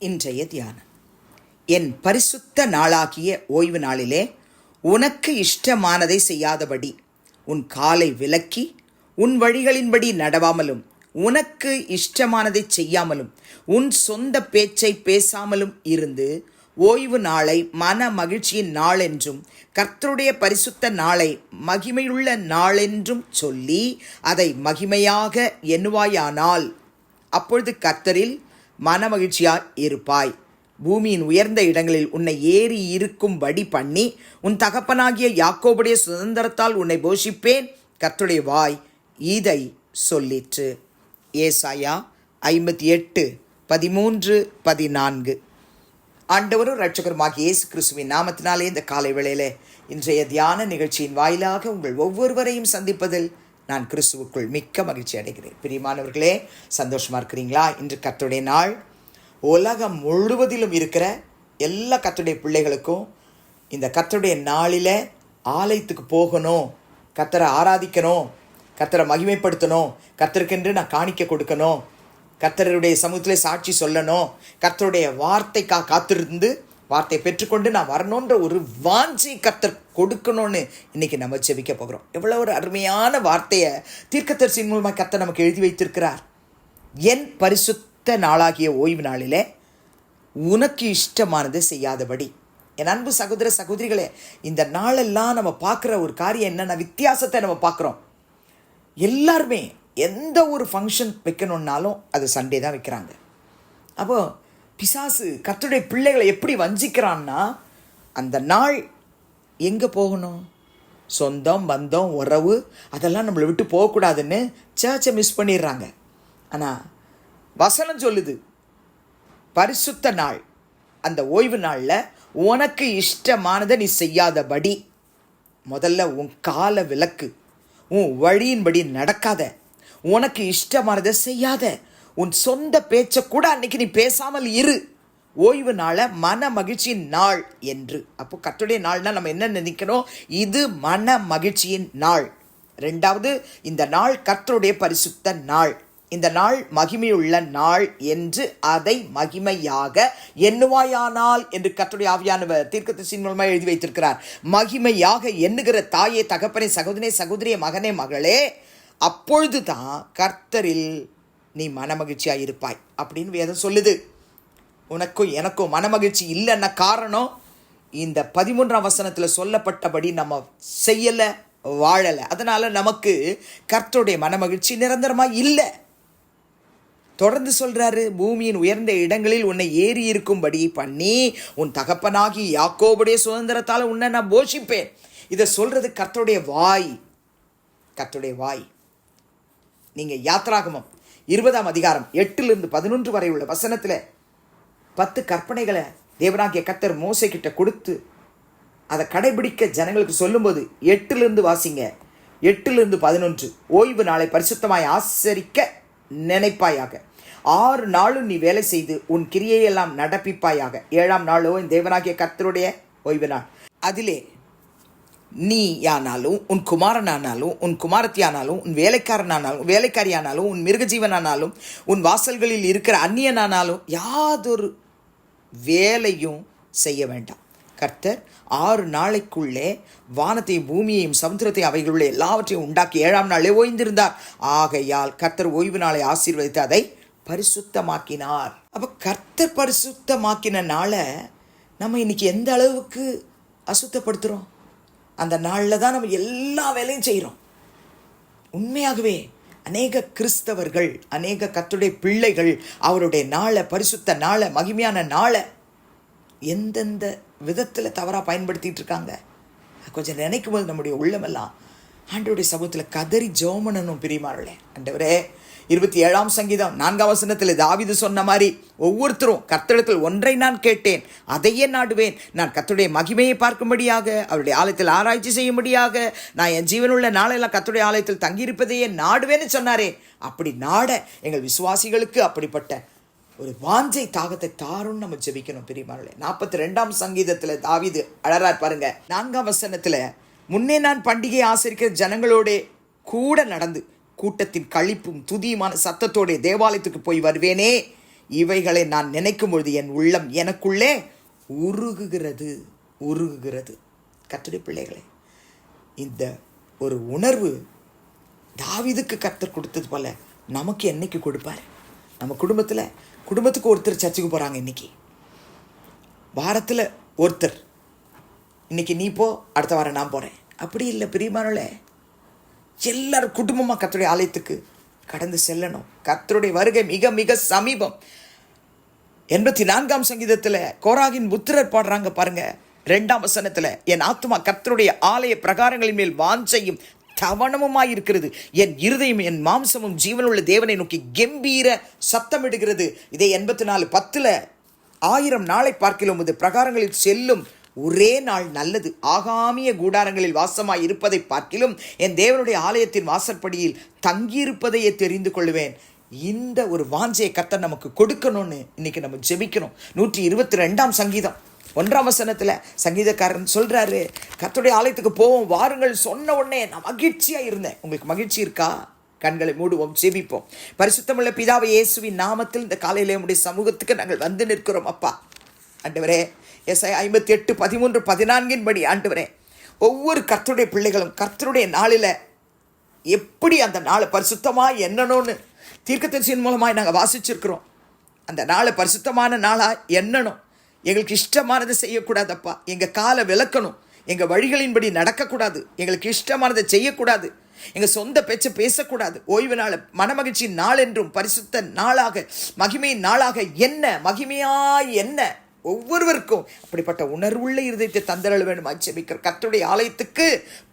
இன்றைய தியானம். என் பரிசுத்த நாளாகிய ஓய்வு நாளிலே உனக்கு இஷ்டமானதை செய்யாதபடி உன் காலை விலக்கி உன் வழிகளின்படி நடவாமலும் உனக்கு இஷ்டமானதை செய்யாமலும் உன் சொந்த பேச்சை பேசாமலும் இருந்து ஓய்வு நாளை மன மகிழ்ச்சியின் நாளென்றும் கர்த்தருடைய பரிசுத்த நாளை மகிமையுள்ள நாளென்றும் சொல்லி அதை மகிமையாக எண்ணுவாயானால் அப்பொழுது கர்த்தரில் மனமகிழ்ச்சியாய் இருப்பாய். பூமியின் உயர்ந்த இடங்களில் உன்னை ஏறி இருக்கும்படி பண்ணி உன் தகப்பனாகிய யாக்கோபுடைய சுதந்திரத்தால் உன்னை போஷிப்பேன். கர்த்தருடைய வாய் இதை சொல்லிற்று. ஏசாயா ஐம்பத்தி எட்டு பதிமூன்று பதினான்கு. ஆண்டவரும் ரட்சகருமாகிய இயேசு கிறிஸ்துவின் நாமத்தினாலே இந்த காலை வேளையிலே இன்றைய தியான நிகழ்ச்சியின் வாயிலாக உங்கள் ஒவ்வொருவரையும் சந்திப்பதில் நான் கிறிஸ்துவுக்குள் மிக்க மகிழ்ச்சி அடைகிறேன். பிரியமானவர்களே சந்தோஷமாக இருக்கிறீங்களா? இன்று கத்துடைய நாள். உலகம் முழுவதிலும் இருக்கிற எல்லா கத்துடைய பிள்ளைகளுக்கும் இந்த கத்தருடைய நாளில் ஆலயத்துக்கு போகணும். கத்தரை ஆராதிக்கணும். கத்தரை மகிமைப்படுத்தணும். கத்தருக்கென்று நான் காணிக்க கொடுக்கணும். கத்தருடைய சமூகத்திலே சாட்சி சொல்லணும். கத்தருடைய வார்த்தைக்கா காத்திருந்து வார்த்தையை பெற்றுக்கொண்டு நான் வரணுன்ற ஒரு வாஞ்சி கத்தர் கொடுக்கணும்னு இன்னைக்கு நம்ம செவிக்க போகிறோம். எவ்வளோ ஒரு அருமையான வார்த்தையை தீர்க்கதரிசியின் மூலமாக கத்தை நமக்கு எழுதி வைத்திருக்கிறார். என் பரிசுத்த நாளாகிய ஓய்வு நாளிலே உனக்கு இஷ்டமானதை செய்யாதபடி. என் அன்பு சகோதர சகோதரிகளே இந்த நாளெல்லாம் நம்ம பார்க்குற ஒரு காரியம் என்னென்ன வித்தியாசத்தை நம்ம பார்க்குறோம். எல்லாருமே எந்த ஒரு ஃபங்க்ஷன் வைக்கணுன்னாலும் அது சண்டே தான் வைக்கிறாங்க. அப்போது பிசாசு கர்த்தருடைய பிள்ளைகளை எப்படி வஞ்சிக்கிறான்னா அந்த நாள் எங்கே போகணும்? சொந்தம் பந்தம் உறவு அதெல்லாம் நம்மளை விட்டு போகக்கூடாதுன்னு சர்ச்சை மிஸ் பண்ணிடுறாங்க. ஆனால் வசனம் சொல்லுது பரிசுத்த நாள். அந்த ஓய்வு நாளில் உனக்கு இஷ்டமானதை நீ செய்யாதபடி முதல்ல உன் கால விளக்கு உன் வழியின்படி நடக்காத உனக்கு இஷ்டமானதை செய்யாத உன் சொந்த பேச்சை கூட அன்னைக்கு நீ பேசாமல் இரு. ஓய்வு நாளை மன மகிழ்ச்சியின் நாள் என்று. அப்போ கத்துடைய நாள்னா நம்ம என்ன நினைக்கணும்? இது மன மகிழ்ச்சியின் நாள். ரெண்டாவது இந்த நாள் கர்த்தருடைய பரிசுத்த நாள். இந்த நாள் மகிமையுள்ள நாள் என்று அதை மகிமையாக எண்ணுவாயானால் என்று கத்துடைய ஆவியானவர் தீர்க்கத்தின் மூலமாக எழுதி வைத்திருக்கிறார். மகிமையாக எண்ணுகிற தாயே தகப்பனே சகோதரே சகோதரிய மகனே மகளே அப்பொழுதுதான் கர்த்தரில் நீ மனமகிழ்ச்சியாக இருப்பாய். அப்படின்னு வேதம் சொல்லுது. உனக்கும் எனக்கும் மனமகிழ்ச்சி இல்லைன்னா காரணம் இந்த பதிமூன்றாம் வசனத்தில் சொல்லப்பட்டபடி நம்ம செய்யலை வாழலை. அதனால் நமக்கு கர்த்தருடைய மனமகிழ்ச்சி நிரந்தரமாக இல்லை. தொடர்ந்து சொல்கிறாரு பூமியின் உயர்ந்த இடங்களில் உன்னை ஏறி இருக்கும்படி பண்ணி உன் தகப்பனாகி யாக்கோபுடைய சுதந்திரத்தால் உன்னை நான் போஷிப்பேன். இதை சொல்கிறது கர்த்தருடைய வாய். கர்த்தருடைய வாய். நீங்கள் யாத்ராகமம் இருபதாம் அதிகாரம் எட்டிலிருந்து பதினொன்று வரை உள்ள வசனத்தில் பத்து கற்பனைகளை தேவனாகிய கத்தர் மோசை கிட்ட கொடுத்து அதை கடைபிடிக்க ஜனங்களுக்கு சொல்லும்போது எட்டிலிருந்து வாசிங்க. எட்டிலிருந்து பதினொன்று. ஓய்வு நாளை பரிசுத்தமாய் ஆசரிக்க நினைப்பாயாக. ஆறு நாளும் நீ வேலை செய்து உன் கிரியையெல்லாம் நடப்பிப்பாயாக. ஏழாம் நாளோ இந்த தேவனாகிய கர்த்தருடைய ஓய்வு நாள். அதிலே நீயானாலும் உன் குமாரனானாலும் உன் குமாரத்தியானாலும் உன் வேலைக்காரனானாலும் வேலைக்காரியானாலும் உன் மிருகஜீவனானாலும் உன் வாசல்களில் இருக்கிற அந்நியனானாலும் யாதொரு வேலையும் செய்ய வேண்டாம். கர்த்தர் ஆறு நாளைக்குள்ளே வானத்தையும் பூமியையும் சமுத்திரத்தையும் அவைகளுள்ள எல்லாவற்றையும் உண்டாக்கி ஏழாம் நாளே ஓய்ந்திருந்தார். ஆகையால் கர்த்தர் ஓய்வு நாளை ஆசீர்வதித்து அதை பரிசுத்தமாக்கினார். அப்போ கர்த்தர் பரிசுத்தமாக்கினால நம்ம இன்னைக்கு எந்த அளவுக்கு அசுத்தப்படுத்துகிறோம் அந்த நாளில் தான் நம்ம எல்லா வேலையும் செய்கிறோம் உண்மையாகவே அநேக கிறிஸ்தவர்கள் அநேக கத்துடைய பிள்ளைகள் அவருடைய நாளை பரிசுத்த நாளை மகிமையான நாளை எந்தெந்த விதத்தில் தவறாக பயன்படுத்திகிட்டு இருக்காங்க? கொஞ்சம் நினைக்கும் போது நம்முடைய உள்ளமெல்லாம் ஆண்டோடைய சமூகத்தில் கதறி ஜோமனனும் பிரிமாறலே ஆண்டவரே இருபத்தி ஏழாம் சங்கீதம் நான்காம் வசனத்தில் தாவிது சொன்ன மாதிரி ஒவ்வொருத்தரும் கர்த்தரிடத்தில் ஒன்றை நான் கேட்டேன் அதையே நாடுவேன். நான் கத்துடைய மகிமையை பார்க்கும்படியாக அவருடைய ஆலயத்தில் ஆராய்ச்சி செய்யும்படியாக நான் என் ஜீவனுள்ள நாளெல்லாம் கத்துடைய ஆலயத்தில் தங்கியிருப்பதையே நாடுவேன்னு சொன்னாரே. அப்படி நாட எங்கள் விசுவாசிகளுக்கு அப்படிப்பட்ட ஒரு வாஞ்சை தாகத்தை தாருன்னு நம்ம ஜெபிக்கணும் பெரியமார்களே. நாற்பத்தி ரெண்டாம் சங்கீதத்தில் தாவிது அழறார் பாருங்க. நான்காம் வசனத்தில் முன்னே நான் பண்டிகை ஆசிரிக்கிற ஜனங்களோட கூட நடந்து கூட்டத்தின் கழிப்பும் துதியுமான சத்தத்தோடைய தேவாலயத்துக்கு போய் வருவேனே. இவைகளை நான் நினைக்கும் பொழுது என் உள்ளம் எனக்குள்ளே உருகுகிறது உருகுகிறது. கர்த்தருடைய பிள்ளைகளே இந்த ஒரு உணர்வு தாவிதுக்கு கத்தர் கொடுத்தது போல் நமக்கு என்னைக்கு கொடுப்பாரு? நம்ம குடும்பத்தில் குடும்பத்துக்கு ஒருத்தர் சர்ச்சுக்கு போகிறாங்க இன்னைக்கு. வாரத்தில் ஒருத்தர். இன்னைக்கு நீ போ அடுத்த வாரம் நான் போகிறேன் அப்படி இல்லை பிரியமானோலே எல்லாரும் குடும்பமாக கத்தருடைய ஆலயத்துக்கு கடந்து செல்லணும். கத்தருடைய வருகை மிக மிக சமீபம். எண்பத்தி நான்காம் சங்கீதத்தில் கோராகின் புத்திரர் பாடுறாங்க பாருங்க. ரெண்டாம் வசனத்தில் என் ஆத்மா கர்த்தருடைய ஆலய பிரகாரங்களின் மேல் வாஞ்சையும் தவணமுமாய் இருக்கிறது. என் இருதயம் என் மாம்சமும் ஜீவனுள்ள தேவனை நோக்கி கம்பீர சத்தமிடுகிறது. இதை எண்பத்தி நாலு பத்தில் ஆயிரம் நாளை பார்க்கலாம் இது பிரகாரங்களில் செல்லும். ஒரே நாள் நல்லது. ஆகாமிய கூடாரங்களில் வாசமாய் இருப்பதை பார்க்கிலும் என் தேவனுடைய ஆலயத்தின் வாசற்படியில் தங்கியிருப்பதையே தெரிந்து கொள்வேன். இந்த ஒரு வாஞ்சையை கத்த நமக்கு கொடுக்கணும்னு இன்னைக்கு நம்ம ஜெபிக்கணும். நூற்றி இருபத்தி ரெண்டாம் சங்கீதம். ஒன்றாம் வசனத்தில் சங்கீதக்காரன் சொல்கிறாரு கத்துடைய ஆலயத்துக்கு போவோம் வாருங்கள் சொன்ன உடனே நான் மகிழ்ச்சியாக இருந்தேன். உங்களுக்கு மகிழ்ச்சி இருக்கா? கண்களை மூடுவோம் ஜெபிப்போம். பரிசுத்தமுள்ள பிதாவை இயேசுவின் நாமத்தில் இந்த காலையிலே உடைய சமூகத்துக்கு நாங்கள் வந்து நிற்கிறோம் அப்பா. ஆண்டவரே எஸ்ஐ ஐம்பத்தி எட்டு பதிமூன்று பதினான்கின் படி ஆண்டவரே ஒவ்வொரு கர்த்தருடைய பிள்ளைகளும் கர்த்தருடைய நாளில் எப்படி அந்த நாளை பரிசுத்தமாக என்னணும்னு தீர்க்கதரிசியின் மூலமாக நாங்கள் வாசிச்சிருக்கிறோம். அந்த நாளை பரிசுத்தமான நாளாக எண்ணணும். எங்களுக்கு இஷ்டமானதை செய்யக்கூடாதப்பா. எங்கள் காலை விளக்கணும். எங்கள் வழிகளின்படி நடக்கக்கூடாது. எங்களுக்கு இஷ்டமானதை செய்யக்கூடாது. எங்கள் சொந்த பேச்சை பேசக்கூடாது. ஓய்வு நாள் மனமகிழ்ச்சி நாள் என்றும் பரிசுத்த நாளாக மகிமையின் நாளாக என்ன? மகிமையாய் என்ன? ஒவ்வொருவருக்கும் அப்படிப்பட்ட உணர்வுள்ள இருதயத்தை தந்தரல் வேண்டும்? ஜெபிக்கிற கத்துடைய ஆலயத்துக்கு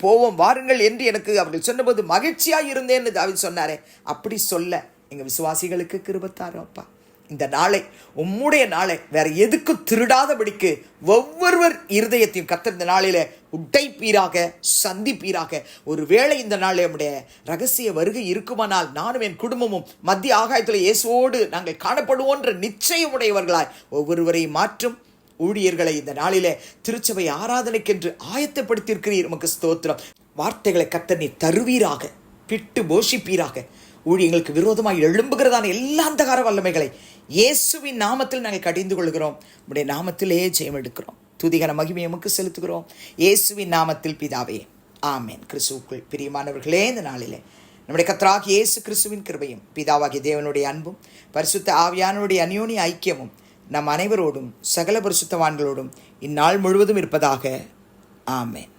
போவோம் வாருங்கள் என்று எனக்கு அவர்கள் சொன்னபோது மகிழ்ச்சியாக இருந்தேன்னு தாவி சொன்னாரே. அப்படி சொல்ல எங்கள் விசுவாசிகளுக்கு கிருபத்தாரும் அப்பா. இந்த நாளை உம்முடைய நாளை வேற எதுக்கும் திருடாதபடிக்கு ஒவ்வொருவர் இருதயத்தையும் கத்த இந்த நாளில உடைப்பீராக சந்திப்பீராக. ஒருவேளை இந்த நாள் நம்முடைய ரகசிய வருகை இருக்குமானால் நானும் என் குடும்பமும் மத்திய ஆகாயத்தில் இயேசுவோடு நாங்கள் காணப்படுவோன்ற நிச்சயம் உடையவர்களாய் ஒவ்வொருவரையும் மாற்றும் ஊழியர்களை இந்த நாளிலே திருச்சபை ஆராதனைக்கென்று ஆயத்தப்படுத்தியிருக்கிறீர். உமக்கு ஸ்தோத்திரம். வார்த்தைகளை கத்த நீ தருவீராக பிட்டு போஷிப்பீராக. ஊழியங்களுக்கு விரோதமாக எழும்புகிறதான எல்லா அந்தகார வல்லமைகளை இயேசுவின் நாமத்தில் நாங்கள் கடிந்து கொள்கிறோம். உடைய நாமத்திலே ஜெயம் எடுக்கிறோம். துதிகன மகிமையை செலுத்துகிறோம். இயேசுவின் நாமத்தில் பிதாவே ஆமேன். கிறிஸ்துவுக்குள் பிரியமானவர்களே இந்த நாளிலே நம்முடைய கத்ராக் இயேசு கிறிஸ்துவின் கிருபையும் பிதாவாகிய தேவனுடைய அன்பும் பரிசுத்த ஆவியானுடைய அந்யோனி ஐக்கியமும் நம் அனைவரோடும் சகல பரிசுத்தவான்களோடும் இந்நாள் முழுவதும் இருப்பதாக. ஆமேன்.